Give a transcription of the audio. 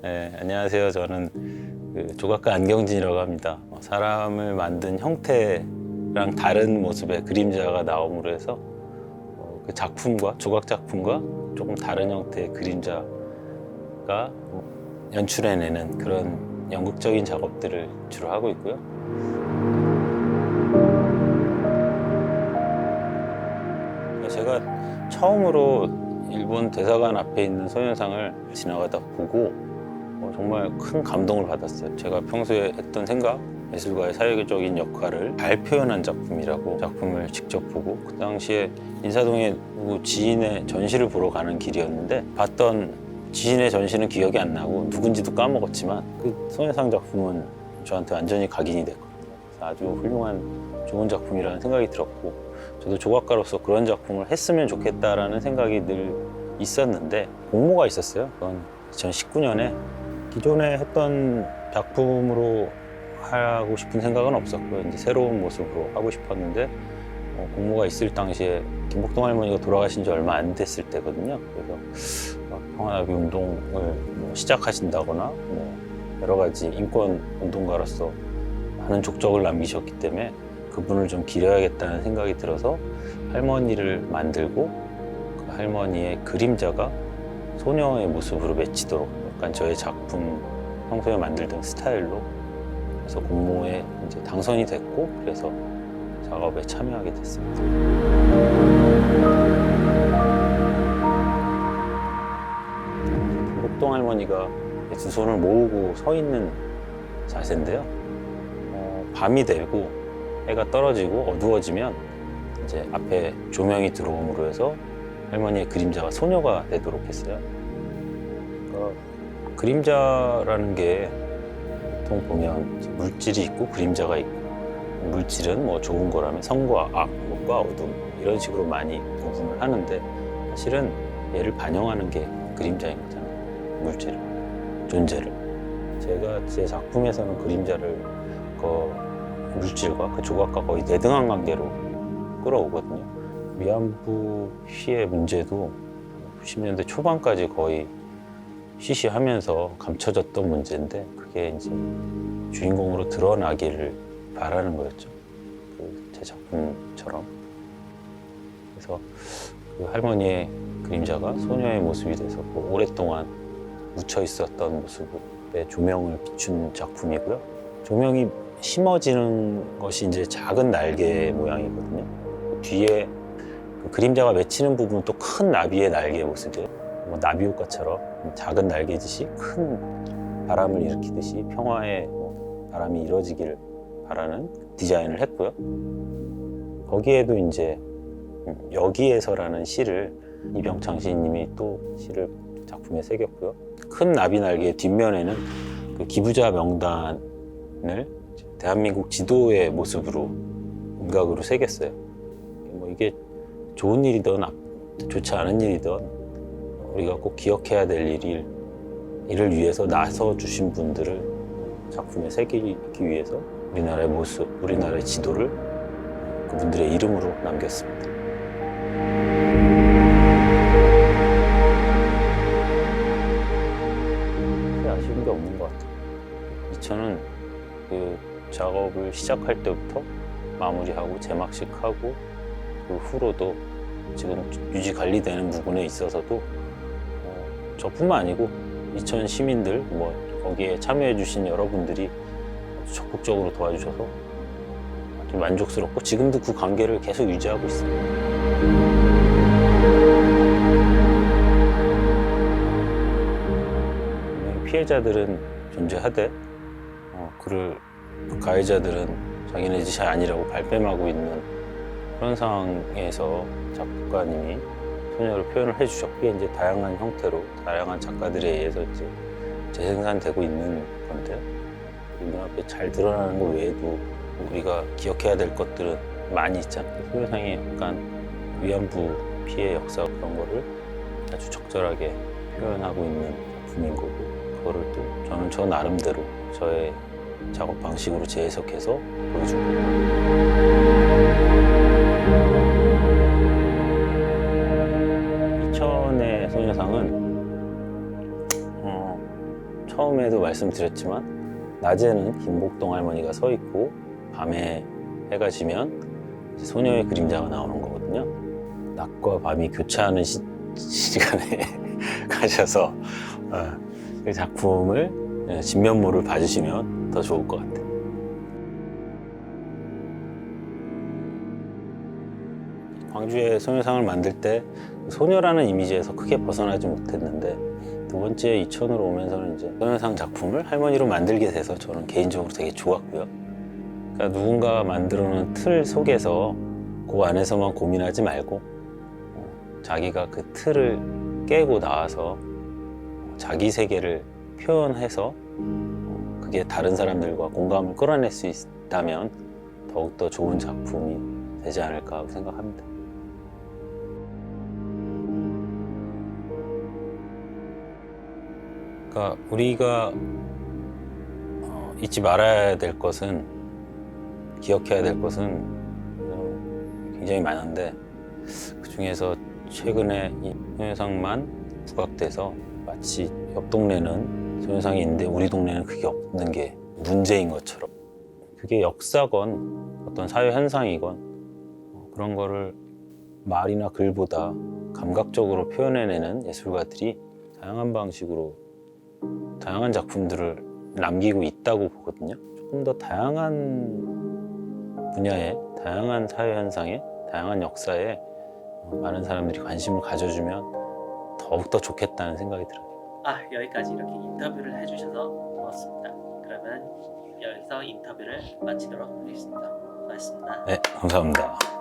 네, 안녕하세요. 저는 그 조각가 안경진이라고 합니다. 어, 사람을 만든 형태랑 다른 모습의 그림자가 나옴으로 해서 어, 그 작품과 조각 작품과 조금 다른 형태의 그림자가 연출해내는 그런 연극적인 작업들을 주로 하고 있고요. 제가 처음으로 일본 대사관 앞에 있는 소녀상을 지나가다 보고 어, 정말 큰 감동을 받았어요. 제가 평소에 했던 생각, 예술가의 사회적인 역할을 잘 표현한 작품이라고 작품을 직접 보고 그 당시에 인사동에 누구 지인의 전시를 보러 가는 길이었는데 봤던 지인의 전시는 기억이 안 나고 누군지도 까먹었지만 그 소녀상 작품은 저한테 완전히 각인이 됐거든요. 아주 훌륭한 좋은 작품이라는 생각이 들었고 저도 조각가로서 그런 작품을 했으면 좋겠다라는 생각이 늘 있었는데 공모가 있었어요. 그건 2019년에 기존에 했던 작품으로 하고 싶은 생각은 없었고요. 이제 새로운 모습으로 하고 싶었는데 어, 공모가 있을 당시에 김복동 할머니가 돌아가신 지 얼마 안 됐을 때거든요. 그래서 막 평화나비 운동을 뭐 시작하신다거나 뭐 여러 가지 인권 운동가로서 많은 족적을 남기셨기 때문에 그분을 좀 기려야겠다는 생각이 들어서 할머니를 만들고 그 할머니의 그림자가 소녀의 모습으로 맺히도록 약간 저의 작품 평소에 만들던 스타일로 그래서 공모에 이제 당선이 됐고 그래서 작업에 참여하게 됐습니다. 목동 할머니가 두 손을 모으고 서 있는 자세인데요. 어, 밤이 되고 해가 떨어지고 어두워지면 이제 앞에 조명이 들어옴으로 해서 할머니의 그림자가 소녀가 되도록 했어요. 그러니까 그림자라는 게 보통 보면 물질이 있고 그림자가 있고 물질은 뭐 좋은 거라면 성과 악, 뭐과 어둠 이런 식으로 많이 구분을 하는데 사실은 얘를 반영하는 게 그림자인 거잖아요. 물질을 존재를 제가 제 작품에서는 그림자를 그 물질과 그 조각과 거의 대등한 관계로 끌어오거든요. 위안부 피해 문제도 90년대 초반까지 거의 쉬쉬하면서 감춰졌던 문제인데 그게 이제 주인공으로 드러나기를 바라는 거였죠. 그 제 작품처럼. 그래서 그 할머니의 그림자가 소녀의 모습이 돼서 그 오랫동안 묻혀 있었던 모습에 조명을 비춘 작품이고요. 조명이 심어지는 것이 이제 작은 날개 모양이거든요. 그 뒤에 그 그림자가 맺히는 부분은 또 큰 나비의 날개의 모습이에요. 뭐 나비 효과처럼 작은 날개짓이 큰 바람을 일으키듯이 평화의 뭐 바람이 이루어지기를 바라는 디자인을 했고요. 거기에도 이제 음, 여기에서라는 시를 이병창 시인님이 또 시를 작품에 새겼고요. 큰 나비 날개 뒷면에는 그 기부자 명단을 대한민국 지도의 모습으로 음각으로 새겼어요. 뭐 이게 좋은 일이든 아- 좋지 않은 일이든 우리가 꼭 기억해야 될 일을 이를 위해서 나서 주신 분들을 작품에 새기기 위해서 우리나라의 모습, 우리나라의 지도를 그분들의 이름으로 남겼습니다. 아쉬운 게 없는 것 같아요. 이천은 그 작업을 시작할 때부터 마무리하고 제막식하고 그 후로도 지금 유지 관리되는 부분에 있어서도 어, 저뿐만 아니고 이천 시민들 뭐 거기에 참여해 주신 여러분들이 아주 적극적으로 도와주셔서 만족스럽고 지금도 그 관계를 계속 유지하고 있습니다. 분명히 피해자들은 존재하되 어, 그를 그 가해자들은 자기네 짓이 아니라고 발뺌하고 있는 그런 상황에서 작가님이 소녀를 표현을 해주셨고 이게 이제 다양한 형태로 다양한 작가들에 의해서 이제 재생산되고 있는 건데요. 이 눈앞에 잘 드러나는 것 외에도 우리가 기억해야 될 것들은 많이 있잖아요. 소녀상이 약간 위안부 피해 역사 그런 거를 아주 적절하게 표현하고 있는 작품인 거고 그거를 또 저는 저 나름대로 저의 작업 방식으로 재해석해서 보여준 거 말씀드렸지만 낮에는 김복동 할머니가 서 있고 밤에 해가 지면 소녀의 그림자가 나오는 거거든요. 낮과 밤이 교차하는 시, 시간에 가셔서 어, 그 작품을 예, 진면모를 봐주시면 더 좋을 것 같아요. 광주의 소녀상을 만들 때 소녀라는 이미지에서 크게 벗어나지 못했는데 두 번째 이천으로 오면서는 이제 소녀상 작품을 할머니로 만들게 돼서 저는 개인적으로 되게 좋았고요. 그러니까 누군가 만들어 놓은 틀 속에서 그 안에서만 고민하지 말고 어, 자기가 그 틀을 깨고 나와서 자기 세계를 표현해서 어, 그게 다른 사람들과 공감을 끌어낼 수 있다면 더욱더 좋은 작품이 되지 않을까 생각합니다. 그러니까 우리가 어, 잊지 말아야 될 것은 기억해야 될 것은 어, 굉장히 많은데 그 중에서 최근에 이 소녀상만 부각돼서 마치 옆 동네는 소녀상이 있는데 우리 동네는 그게 없는 게 문제인 것처럼. 그게 역사건 어떤 사회 현상이건 어, 그런 거를 말이나 글보다 감각적으로 표현해내는 예술가들이 다양한 방식으로 다양한 작품들을 남기고 있다고 보거든요. 조금 더 다양한 분야에, 다양한 사회 현상에, 다양한 역사에 어, 많은 사람들이 관심을 가져주면 더욱더 좋겠다는 생각이 들어요. 아 여기까지 이렇게 인터뷰를 해주셔서 고맙습니다. 그러면 여기서 인터뷰를 마치도록 하겠습니다. 고맙습니다. 네, 감사합니다.